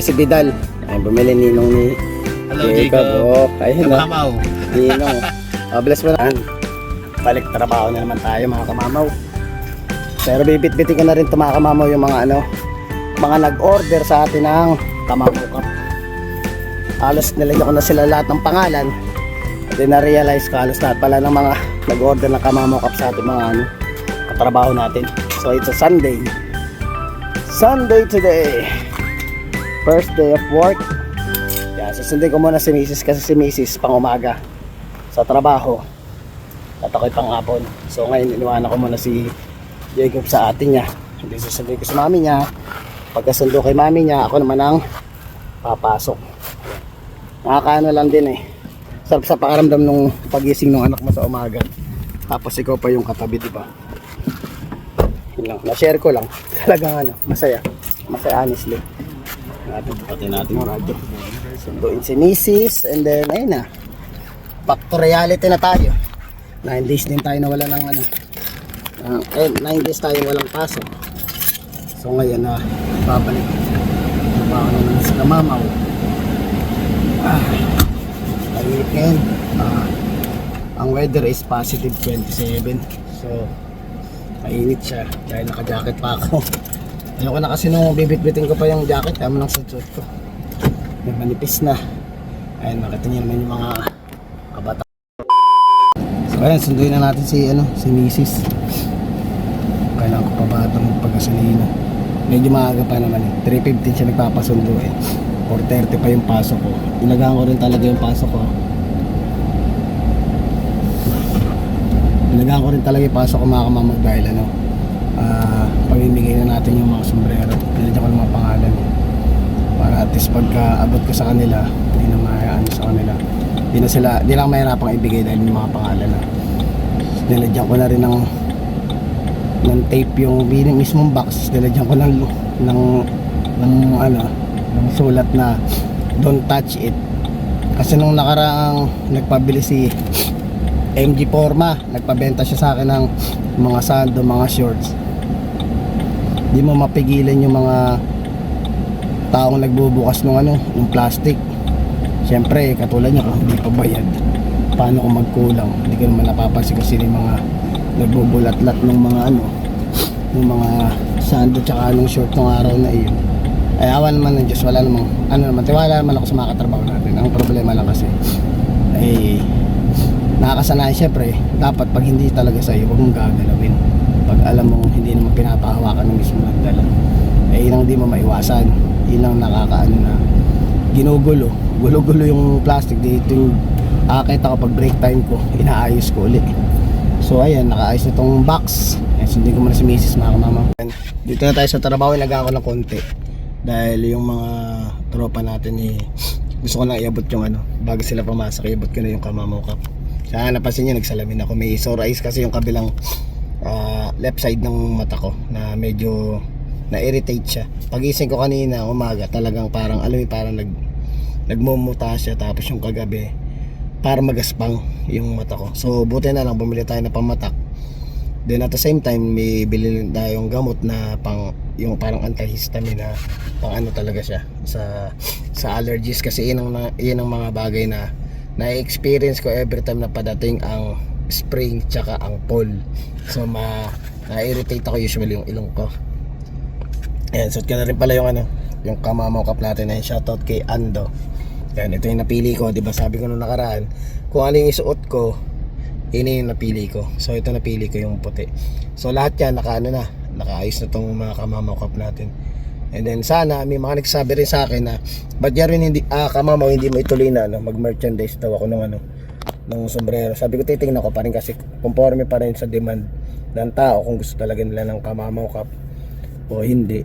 si Vidal. Ay, bumili ninong ni Hello, Jacob. Jacob. Oh, na. Kamamaw. Ninong. Oh, bless mo na. Balik trabaho na naman tayo mga kamamaw. Pero bibit-bitin ko na rin ito mga kamamaw yung mga ano, mga nag-order sa atin ng kamamaw cup. Halos nilagyan ko na sila lahat ng pangalan. At then na-realize ko halos lahat pala ng mga nag-order ng kamamaw cup sa ating mga ano, katrabaho natin. So it's a Sunday. Sunday today. First day of work. Kaya susundin ko muna si Mrs. kasi si Mrs. pang umaga sa trabaho. At ako'y pang hapon. So ngayon iniwanan ko muna si Jacob sa atin niya. Hindi susundin ko sa mami niya. Pagkasundo kay mami niya, ako naman ang papasok. Nakakaano lang din eh. Sarap sa pakaramdam nung pagising ng anak mo sa umaga. Tapos ikaw pa yung katabi, di ba? Yun lang. Na-share ko lang. Talagang ano, masaya. Masaya honestly. Pati natin yung radyo. Sunduin si Mrs. And then, ayun na. Back to reality na tayo. 9 days din tayo nawala ng ano. Uh, eh, 9 days tayo walang pasok. So ngayon na, babalik. Trabaho na naman sa kamamaw. Ah, mainit ngayon. Ah, ang weather is positive 27. So, mainit siya dahil naka-jacket pa ako. Ayoko na kasi nung bibit-bitin ko pa yung jacket, tama lang sa suit ko. May manipis na. Ayun, nakita niyo naman yung mga kabata. So ayun, sunduin na natin si, ano, si Mrs. Kailangan ko pa ba ito magpagasolina. Medyo maaga pa naman eh. 3.15 siya nagpapasundo eh. 4.30 pa yung pasok ko. Inagaan ko rin talaga yung pasok ko. Inagaan ko rin talaga yung pasok ko mga kamamag dahil ano, ah pamimigay na natin yung mga sombrero. Pinadyan ko ng mga pangalan. Para at least pagka abot ko sa kanila, hindi na maayaan sa kanila. Hindi na sila, hindi lang mahirapang ibigay dahil yung mga pangalan na. Nilagyan ko na rin ng ng tape yung mismong box. Nilagyan ko ng ng ng ano, ng sulat na don't touch it. Kasi nung nakaraang nagpabili si MG Forma, nagpabenta siya sa akin ng mga sando, mga shorts. Di mo mapigilan yung mga taong nagbubukas ng ano, yung plastic. Siyempre, katulad niya kung hindi pa bayad, paano kung magkulang? Hindi ko naman napapansin sino yung mga nagbubulat-lat ng mga ano, ng mga sando tsaka anong short ng araw na iyon. Ay awan naman ng Diyos, wala namang, ano naman, tiwala naman ako sa mga katrabaho natin. Ang problema lang kasi, ay nakakasanayan syempre, dapat pag hindi talaga sa'yo, huwag mong gagalawin. Pag alam mong pinapahawakan ng mismo nagdala, eh yun ang di mo maiwasan. Yun ang nakakaano na ginugulo. Gulo-gulo yung plastic. Dito yung akit ako pag break time ko, inaayos ko ulit. So ayan, nakaayos na tong box. Ayan, sundin ko muna si Mrs. mga kamama. Dito na tayo sa trabaho, ilagaan ko ng konti. Dahil yung mga tropa natin eh, gusto ko lang iabot yung ano, bago sila pumasok, iabot ko na yung kamamaw cup. Kaya napansin nyo, nagsalamin ako. May sore kasi yung kabilang ah, left side ng mata ko na medyo na-irritate siya. Pagising ko kanina, umaga, talagang parang, alam parang nag, nagmumuta siya. Tapos yung kagabi, para magaspang yung mata ko. So, buti na lang, bumili tayo ng pamatak. Then at the same time, may bili tayong gamot na pang yung parang antihistamine na pang ano talaga siya sa sa allergies kasi yun ang, yun ang mga bagay na na-experience ko every time na padating ang spring tsaka ang fall. So ma na-irritate ako usually yung ilong ko. Ayan, suot ko na rin pala yung ano, yung kamamaw natin na shoutout kay Ando. Yan, ito yung napili ko, 'di ba? Sabi ko nung nakaraan, kung ano yung isuot ko, yun yung napili ko. So ito napili ko yung puti. So lahat yan naka ano na, nakaayos na tong mga kamamaw cup natin. And then sana may mga nagsabi rin sa akin na ba't rin hindi ah kamamaw hindi mo ituloy na no, mag-merchandise daw ako ng ano ng sombrero. Sabi ko titingnan ko pa rin kasi conforme pa rin sa demand ng tao kung gusto talaga nila ng kamamaw cup o hindi.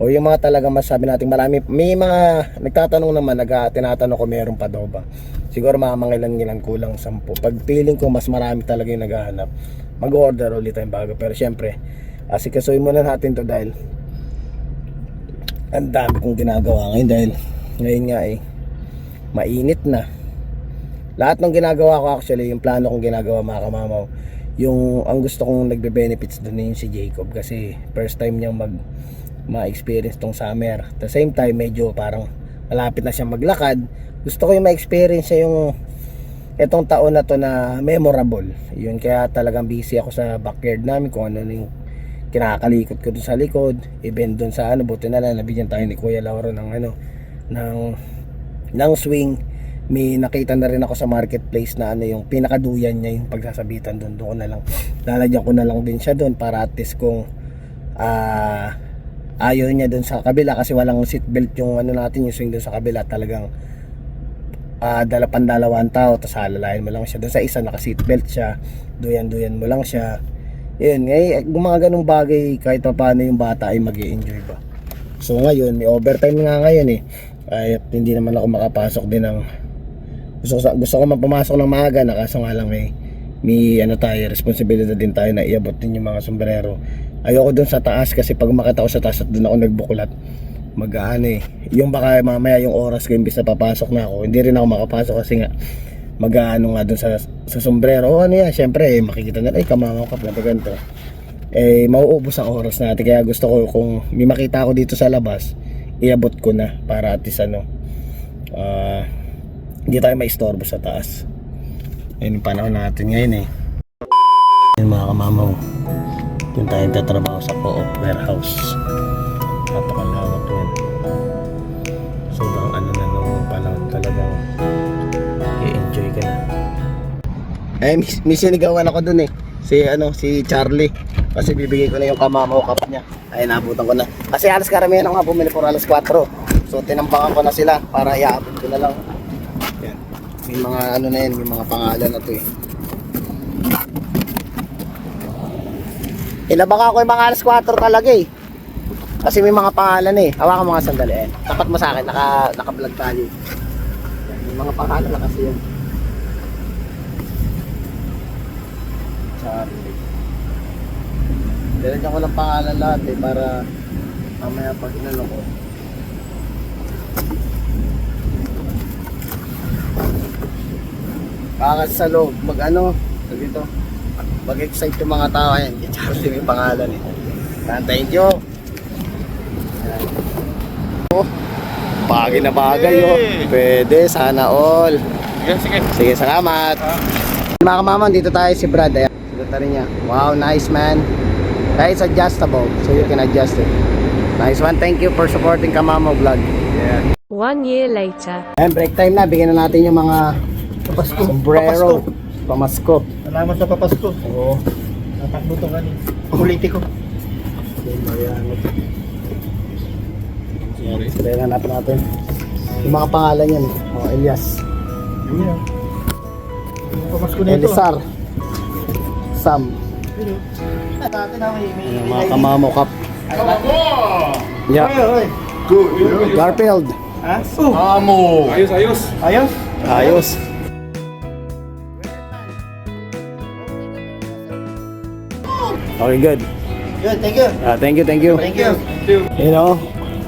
O yung mga talaga masabi natin marami, may mga nagtatanong naman, nag, tinatanong ko meron pa daw ba. Siguro mga mga ilan ilan kulang sampu. Pag feeling ko mas marami talaga yung naghahanap, mag-order ulit tayong bago. Pero syempre, asikasuhin muna natin to dahil ang dami kong ginagawa ngayon dahil ngayon nga eh, mainit na. Lahat ng ginagawa ko actually, yung plano kong ginagawa mga kamamaw, yung ang gusto kong nagbe-benefits doon yun si Jacob kasi first time niyang mag ma-experience tong summer. At the same time, medyo parang malapit na siya maglakad. Gusto ko yung ma-experience siya yung etong taon na to na memorable. Yun kaya talagang busy ako sa backyard namin kung ano yung kinakalikot ko dun sa likod, even dun sa ano, buti na lang nabigyan tayo ni Kuya Lauro ng ano, ng ng swing. May nakita na rin ako sa marketplace na ano yung pinakaduyan niya yung pagsasabitan doon. Doon ko na lang lalagyan ko na lang din siya doon para at least kung ah ayaw niya doon sa kabila kasi walang seat belt yung ano natin yung swing doon sa kabila talagang ah dala pandalawang tao tapos halalayan mo lang siya doon sa isa naka seat belt siya duyan duyan mo lang siya. Yun ngay mga ganung bagay kahit pa paano yung bata ay mag enjoy ba? So ngayon may overtime nga ngayon eh. Kahit hindi naman ako makapasok din ng gusto ko, gusto ko man pumasok ng maaga na kaso nga lang may may ano tayo responsibilidad din tayo na iabot din yung mga sombrero. Ayoko dun sa taas kasi pag makita ko sa taas at dun ako nagbuklat mag-ano eh. Yung baka mamaya yung oras ko imbis na papasok na ako hindi rin ako makapasok kasi nga mag-ano nga dun sa, sa sombrero. O ano yan syempre eh, makikita na ay kamamaw ka pala ganito. Eh mauubos ang oras natin. Kaya gusto ko kung may makita ako dito sa labas iabot ko na para at least ano ah hindi tayo maistorbo sa taas. Yun yung panahon natin ngayon eh. Yun mga kamamaw. Yung tayong tatrabaho sa co-op warehouse. Napakalawak yan. Sobrang ano na nung panahon talagang i-enjoy ka na. Eh may, may sinigawan ako dun eh. Si ano si Charlie. Kasi bibigay ko na yung kamamaw cup niya. Ay nabutan ko na. Kasi alas karamihan ako nga bumili for alas 4 so tinampangan ko na sila para iabot ko na lang. May mga ano na yan, may mga pangalan na to eh. Ilabang ako yung mga alas 4 talaga eh. Kasi may mga pangalan eh. Hawakan mo nga sandali eh. Tapat mo sa akin, naka, naka-vlog tayo. May mga pangalan na kasi yan. Charlie. Diretso ko ng pangalan lahat eh para mamaya pag inano ko. Baka sa loob, mag ano, sabi ito, mag-excite yung mga tao. Ayan, kay Charlie may pangalan eh. Yan, thank you. Yan. Oh, bagay na bagay oh. Pwede, sana all. Sige, sige. Sige, salamat. Mga kamaman, dito tayo si Brad. Ayan, sigutan rin niya. Wow, nice man. Kaya it's adjustable, so you can adjust it. Nice one. Thank you for supporting Kamamo Vlog. Yeah. One year later. Ayan, break time na. Bigyan na natin yung mga Papasko. sombrero. Pamasko. Salamat sa papasko. Oo. Natakbo to kanina. Politiko. Sorry. Kaya hanapin natin. Yung mga pangalan yan. Oh, Elias. Yun yan. Papasko nito. Elisar. Sam. Yung mga kamamo cup. Yeah. Oy. Garfield. Ha? Oh. Ayos, ayos. Ayos. Ayos. Okay, good. Good, thank you. Ah, thank you, thank you. Thank you. You know,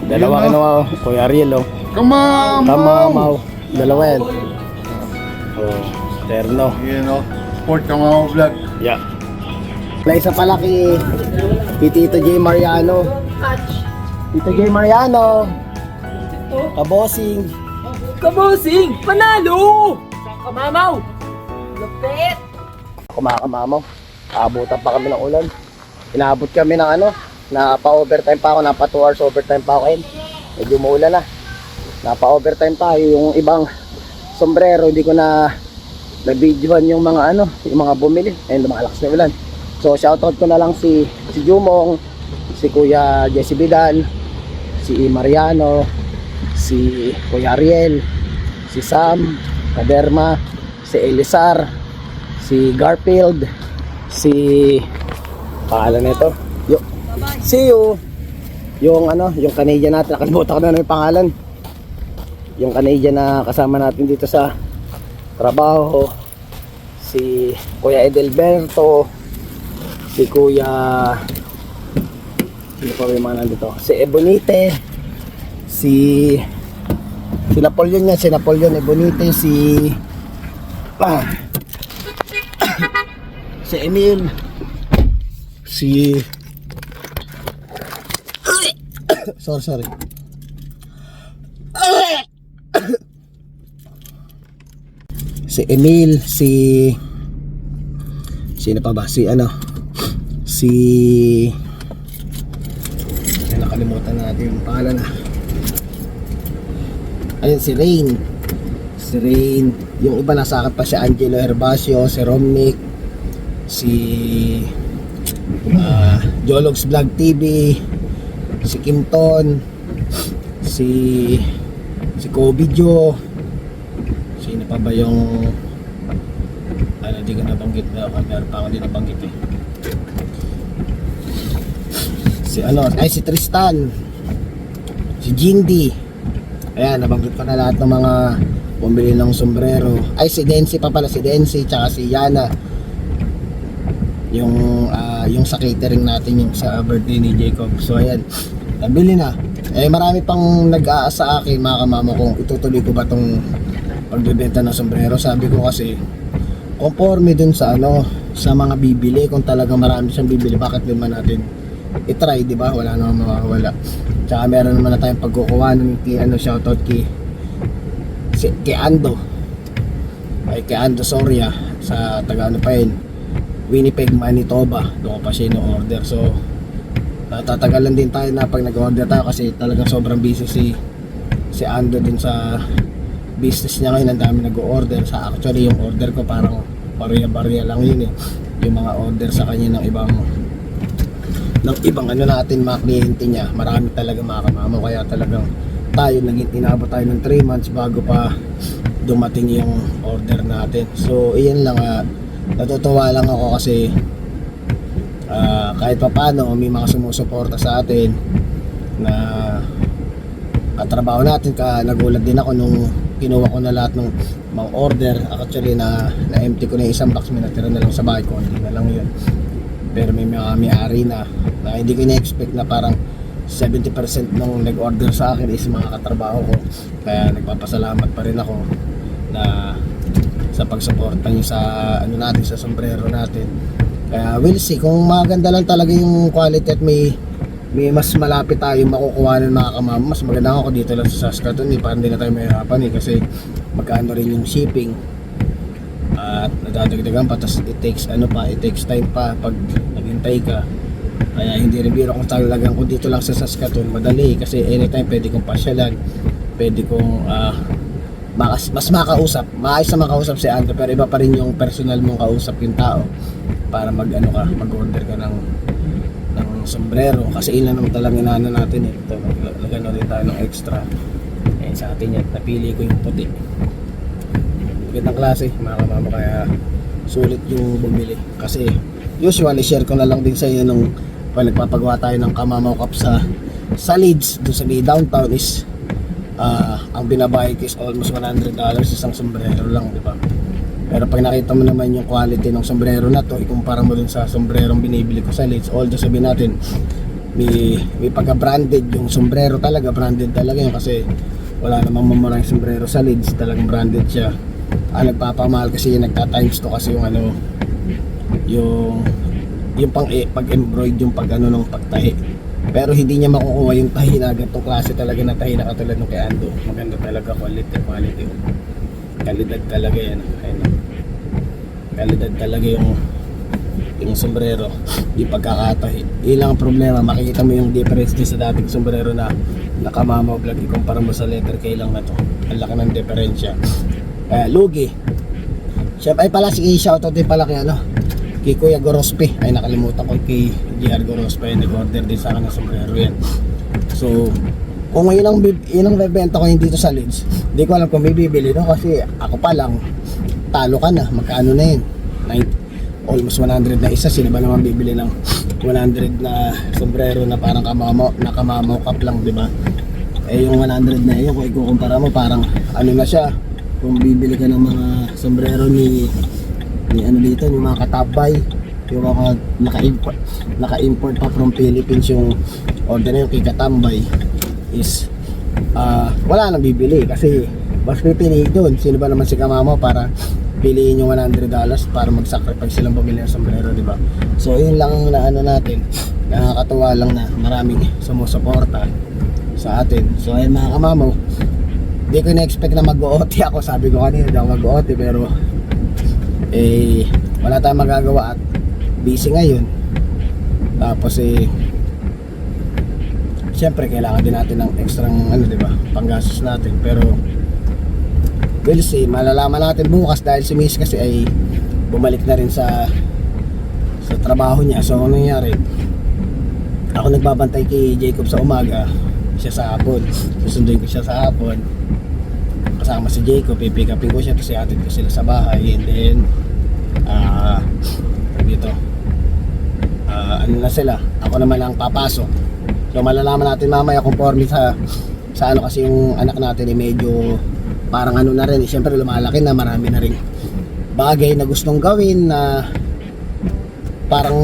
dalawa Yun, kinuha ko. Kuya Ariel, oh. Come on, Tama, mau. Dalawa yan. Oh, terno. You know, sport ka mga vlog. Yeah. Na isa pala kay, kay Tito J. Mariano. Tito J. Mariano. Kabosing. Kabosing! Panalo! Kamamaw! Lupit! Kumakamamaw. Abutan pa kami ng ulan. Inaabot kami ng ano, napa-overtime pa ako, napa 2 hours overtime pa ako. Ayun, medyo maulan na. Napa-overtime tayo. Yung ibang sombrero, hindi ko na na-videoan yung mga ano, yung mga bumili. Ayun, lumalakas na ulan. So, shoutout ko na lang si, si Jumong, si Kuya Jesse Bidan, si Mariano, si Kuya Ariel, si Sam, Kaderma, si Elisar, si Garfield, si pangalan nito. Yo, see you. Yung ano, yung Canadian natin, nakalimutan ko na ano yung pangalan. Yung Canadian na kasama natin dito sa trabaho. Si Kuya Edelberto, si Kuya Sino pa yung mga nandito? Si Ebonite, si si Napoleon yan, si Napoleon Ebonite, si ah, si Emil, si sorry, sorry. si Emil, si sino pa ba? Si ano? Si nakalimutan natin yung pangalan na. Ayun, si Rain. Si Rain. Yung iba nasa akin pa si Angelo Herbacio, si Romnick, si ah, Jologs Vlog TV, si Kimton, si si Kobe Joe, sino pa ba yung ano, di ko nabanggit na meron pa ako di nabanggit eh. Si ano, ay si Tristan, si Jindy, ayan, nabanggit ko na lahat ng mga bumili ng sombrero. Ay, si Densi pa pala, si Densi, tsaka si Yana. Yung, ah, yung sa catering natin, yung sa birthday ni Jacob. So, ayan, nabili na. Eh, marami pang nag-aasa sa akin, mga kamama, kung itutuloy ko ba tong pagbebenta ng sombrero. Sabi ko kasi, conforme dun sa ano, sa mga bibili, kung talaga marami siyang bibili, bakit din man natin i-try, di ba? Wala namang mawawala. Tsaka meron naman na tayong pagkukuha ng kay, ano, shoutout kay, si, kay Ando. Ay, kay Ando Soria sa taga ano pa yun, Winnipeg, Manitoba. Doon ko pa siya in-order. So, tatagalan din tayo na pag nag-order tayo kasi talagang sobrang busy si si Ando din sa business niya ngayon. Ang dami nag-order sa actually yung order ko parang barya-barya lang yun eh. Yung mga order sa kanya ng ibang ng ibang ano natin mga kliyente niya. Marami talaga mga kamamo kaya talagang tayo naging inabot tayo ng 3 months bago pa dumating yung order natin. So iyan lang. Ah, natutuwa lang ako kasi ah, kahit pa paano may mga sumusuporta sa atin na katrabaho natin. Ka nagulat din ako nung kinuha ko na lahat ng mga order. Actually na na empty ko na isang box. May natira na lang sa bahay ko. Hindi na lang yun. Pero may mga may-ari na na hindi ko na-expect na parang 70% nung nag-order sa akin is mga katrabaho ko. Kaya nagpapasalamat pa rin ako na sa pagsuporta nyo sa ano natin sa sombrero natin. Kaya we'll see. Kung maganda lang talaga yung quality at may may mas malapit tayo makukuha ng mga kamama mas maganda ako dito lang sa Saskatoon eh. Parang hindi na tayo mahirapan eh kasi magkano rin yung shipping. At nadadagdagan pa tapos it takes ano pa it takes time pa pag naghintay ka. Kaya hindi rin biro kung talagang kung dito lang sa Saskatoon madali. Kasi anytime pwede kong pasyalan pwede kong ah, makas, mas makausap. Maayos na makausap si Andrew pero iba pa rin yung personal mong kausap yung tao para mag ano ka mag order ka ng ng sombrero. Kasi ilan naman talagang inano natin eh. Ito nagano rin tayo ng extra. Eh sa atin yan. Napili ko yung puti. Magandang klase mga kamama. Kaya sulit yung bumili. Kasi usually share ko na lang din sa inyo nung pag nagpapagawa tayo ng kamamaw cup sa sa Leeds doon sa may downtown is ah, ang binabayad is almost 100 dollars isang sombrero lang di ba? Pero pag nakita mo naman yung quality ng sombrero na to ikumpara mo dun sa sombrerong binibili ko sa Leeds although sabihin natin may, may pagka branded yung sombrero talaga branded talaga yun kasi wala namang mamurang sombrero sa Leeds talagang branded siya. Ang nagpapamahal kasi yung nagta times to kasi yung ano yung yung pang eh, pag embroid yung pag ano ng pagtahi pero hindi niya makukuha yung tahi na klase talaga na tahi na katulad ng kay Ando. Maganda talaga quality quality. Kalidad talaga yan ayun kalidad talaga yung yung sombrero. Yung pagkakatahi. Ilang problema. Makikita mo yung difference din sa dating sombrero na nakamamaw vlog ikumpara mo sa letter K lang na to. Ang laki ng diferensya kaya lugi. Siyempre, ay pala, sige, shoutout din pala kay ano, kay Kuya Gorospe. Ay, nakalimutan ko kay JR Gorospe. Nag-order din sa akin ng sombrero yan. So, kung yun ang, yun ang bebenta ko yung dito sa Leeds, hindi ko alam kung may bibili no kasi ako pa lang, talo ka na, magkano na yun? 90, almost 100 na isa, sino ba naman bibili ng 100 na sombrero na parang kamamo, na kamamo cup lang, di ba? Eh yung 100 na yun, kung ikukumpara mo, parang ano na siya, kung bibili ka ng mga sombrero ni ni ano dito, yung mga katabay, yung mga naka-import, naka-import pa from Philippines yung order na yung kay Katambay is ah wala nang bibili kasi mas pipili doon. Sino ba naman si Kamamo para piliin yung 100 dollars para mag-sacrifice silang bumili ng sombrero, di ba? So, yun lang ang naano natin. Nakakatuwa lang na maraming sumusuporta. sa atin. So ayun mga kamamaw, hindi ko na-expect na mag-OT ako. Sabi ko kanina, ako mag-OT pero eh, wala tayong magagawa at busy ngayon. Tapos eh, Siyempre, kailangan din natin ng extra ano, 'di ba? Panggastos natin. Pero we'll see, malalaman natin bukas dahil si Miss kasi ay bumalik na rin sa sa trabaho niya. So, ano nangyari? Ako nagbabantay kay Jacob sa umaga, siya sa hapon. Susunduin ko siya sa hapon. Kasama si Jacob, pipick upin ko siya kasi atid ko sila sa bahay. And then, ah, dito, ah, ano na sila, ako naman ang papasok. So malalaman natin mamaya conforme sa sa ano kasi yung anak natin eh medyo parang ano na rin, eh, syempre lumalaki na marami na rin bagay na gustong gawin na parang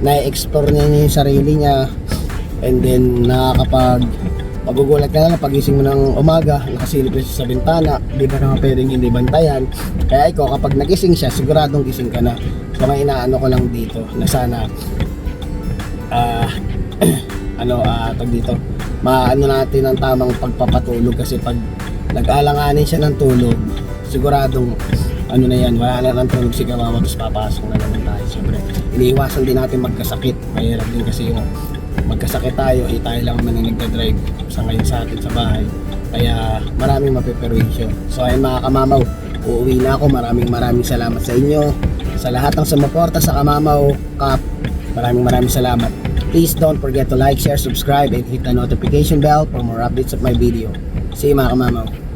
na-explore niya yung sarili niya. And then nakakapag magugulat ka na lang pagising mo ng umaga nakasilip na siya sa bintana di ba naman pwedeng hindi bantayan? Kaya ikaw kapag nagising siya siguradong gising ka na. So ang inaano ko lang dito na sana ah ano ah tag dito maano natin ang tamang pagpapatulog kasi pag nag-alanganin siya ng tulog siguradong ano na yan wala na ng tulog si kawawa tapos papasok na naman tayo. Siyempre iniiwasan din natin magkasakit. Mahirap din kasi yung magkasakit tayo eh tayo lang naman ang nagdadrive sa ngayon sa atin sa bahay. Kaya maraming mapiperwisyo. So ayun mga kamamaw uuwi na ako. Maraming maraming salamat sa inyo. Sa lahat ng sumuporta sa kamamaw cup maraming maraming salamat. Please don't forget to like, share, subscribe, and hit the notification bell for more updates of my video. See you mga kamamaw.